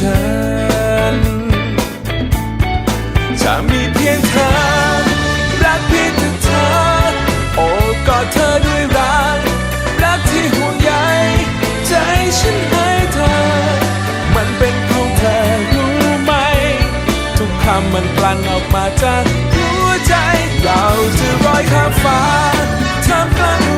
ฉันจะมีเพียงเธอ รักเพียงแต่เธอ โอบกอดเธอด้วยรัก รักที่ห่วงใยใจฉันให้เธอ มันเป็นของเธอรู้ไหม ทุกคำมันกลั่นออกมาจากหัวใจ เราจะลอยข้ามฟ้าท่ามกลาง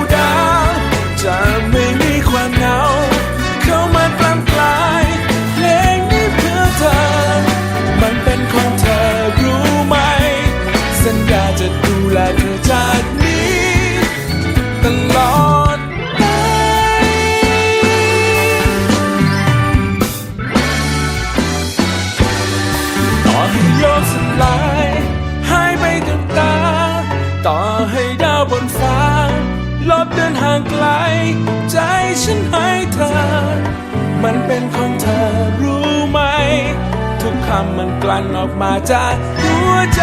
มันกลั่นออกมาจากหัวใจ